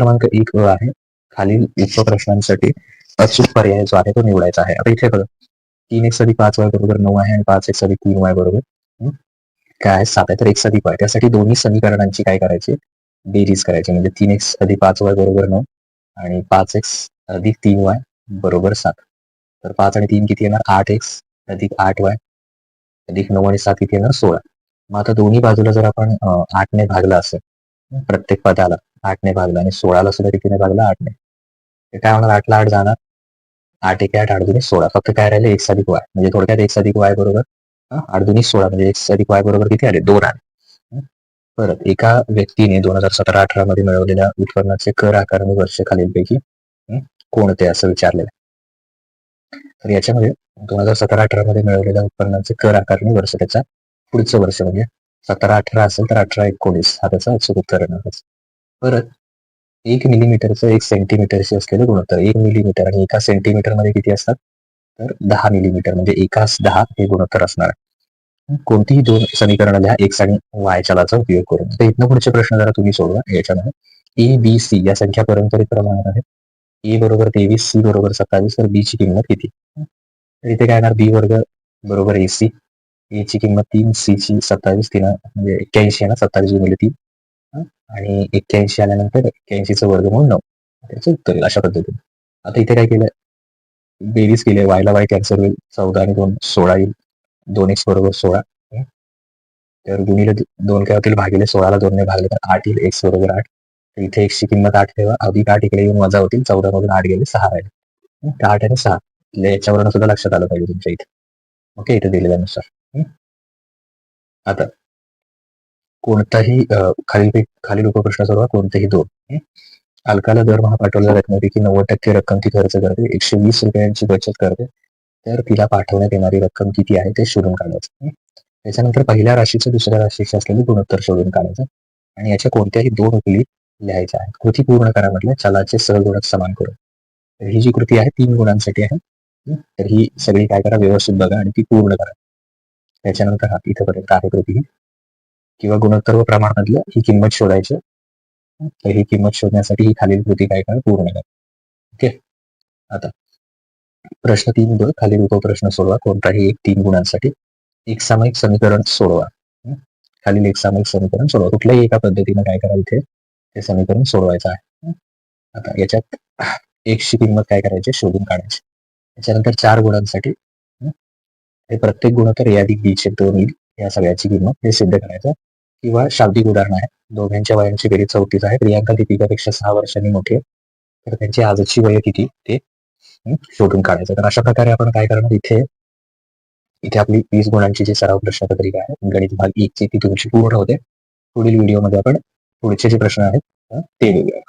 क्रमांक एक अ आहे. खालील उपप्रश्नांसाठी अचूक पर्याय जो आहे तो निवडायचा आहे. आता इथे बघा. तीन एक अधिक पाच वाय बरोबर नऊ आहे आणि पाच एक अधिक तीन वाय बरोबर काय आहे? सात आहे. तर एक अधिक वाय त्यासाठी दोन्ही समीकरणांची काय करायची? बेरीज करायची. म्हणजे तीन एक्स अधिक पाच वाय बरोबर नऊ आणि पाच एक्स अधिक तीन वाय बरोबर सात. तर पाच आणि तीन किती येणार? आठ एक्स अधिक आठ वाय अधिक नऊ आणि सात किती येणार? सोळा. मग आता दोन्ही बाजूला जर आपण आठने भागला असेल प्रत्येक पदाला आठने भागला आणि सोळाला सुद्धा कितीने भागला? आठने ते काय होणार? आठला आठ जाणार. आठ एक आठ आठ दुनी सोळा. फक्त काय राहिले? एक अधिक वाय. म्हणजे थोडक्यात एक अधिक वाय बरोबर आठ दुनी सोळा. म्हणजे एक अधिक वाय बरोबर किती आले? दोन आले. परत एका व्यक्तीने दोन हजार सतरा अठरा मध्ये मिळवलेल्या उत्पन्नाचे कर आकारणी वर्ष खालीलपैकी कोणते असं विचारलेलं? तर याच्यामध्ये दोन हजार सतरा अठरा मध्ये मिळवलेल्या उत्पन्नाचे कर आकारणी वर्ष त्याचा पुढचं वर्ष म्हणजे सतरा अठरा असेल तर अठरा एकोणीस हा त्याचा अचूक उत्तर येणार परत एक मिलीमीटरचं एक सेंटीमीटरशी असलेलं गुणोत्तर एक मिलीमीटर आणि एका सेंटीमीटरमध्ये किती असतात? तर दहा मिलीमीटर म्हणजे एकाच दहा हे गुणोत्तर असणार आहे. कोणतीही दोन समीकरण लिहा एक्स आणि वाय चलाचा उपयोग करून. तर इथनं पुढचे प्रश्न जरा तुम्ही सोडवा याच्यामध्ये. ए बी सी या संख्या पारंपरिक प्रमाणात आहेत ए बरोबर तेवीस सी बरोबर सत्तावीस तर बी ची किंमत किती? तर इथे काय येणार? बी वर्ग बरोबर ए सी ए ची किंमत तीन सी ची सत्तावीस तीन म्हणजे एक्क्याऐंशी आहे ना सत्तावीस गुणिले तीन. आणि एक्क्याऐंशी आल्यानंतर एक्क्याऐंशीचं वर्गमूळ नऊ. त्याचं उत्तर येईल अशा पद्धतीने. आता इथे काय केलं बेरीज केली वायला वाय कॅन्सर होईल. चौदा आणि दोन सोळा येईल. दोन एक्स बरोबर सोळा. तर गुणिले दोन काय होतील? भागिले सोळाला दोनने भागले तर आठ येईल. एक्स बरोबर आठ. तर इथे एक्सची किंमत आठ ठेवा. अधिक आठ इकडे येऊन वजा होतील. चौदा मधून आठ गेले सहा राहिले. आठ आणि सहा. याच्यावरून सुद्धा लक्षात आलं पाहिजे तुमच्या इथे. ओके इथे दिलेल्यानुसार आता कोणताही खाली खालील खालील उपप्रश्न सोडवा कोणतेही दोन. अल्काला अलकाला दरमहा पाठवलेल्या रकमेपैकी नव्वद टक्के रक्कम ती खर्च करते एकशे वीस रुपयांची बचत करते तर तिला पाठवण्यात येणारी रक्कम किती आहे ते शोधून काढायचं. त्याच्यानंतर पहिल्या राशीचं दुसऱ्या राशीचे असलेले गुणोत्तर शोधून काढायचं. आणि याच्या कोणत्याही दोन उकली लिहायच्या आहेत. कृती पूर्ण करा म्हटलं चलाचे सहगुणक समान करून. तर ही जी कृती आहे तीन गुणांसाठी आहे. तर ही सगळी काय करा व्यवस्थित बघा आणि ती पूर्ण करा. त्याच्यानंतर हा इथंपर्यंत आहे. किंवा गुणोत्तर व प्रमाणातलं ही किंमत शोधायची तर ही किंमत शोधण्यासाठी ही खालील कृती काय काय पूर्ण करा. ओके? आता प्रश्न तीन ब खालील उपप्रश्न सोडवा. कोणताही एक तीन गुणांसाठी एक सामायिक समीकरण सोडवा. खालील एक सामायिक समीकरण सोडवा. कुठल्याही एका पद्धतीने काय करा इथे? ते समीकरण सोडवायचं आहे. आता याच्यात एकशी किंमत काय करायची? शोधून काढायची. त्याच्यानंतर चार गुणांसाठी हं? हे प्रत्येक गुणोत्तर ए अधिक बी चे दोन येईल या सगळ्याची किंमत हे सिद्ध करायचं. किंवा शाब्दिक उदाहरण आहे. दोघांच्या वयांची बेरीज चौतीस आहे. प्रियांका दीपिकापेक्षा सहा वर्षांनी मोठी आहे. तर त्यांची आजची वय किती? ते शोधून काढायचं. तर अशा प्रकारे आपण काय करणार? इथे इथे आपली वीस गुणांची जी सराव प्रश्नपत्रिका आहे गणित भाग एक ची ती तुमची पूर्ण होते. पुढील व्हिडिओमध्ये आपण पुढचे जे प्रश्न आहेत ते बघूया.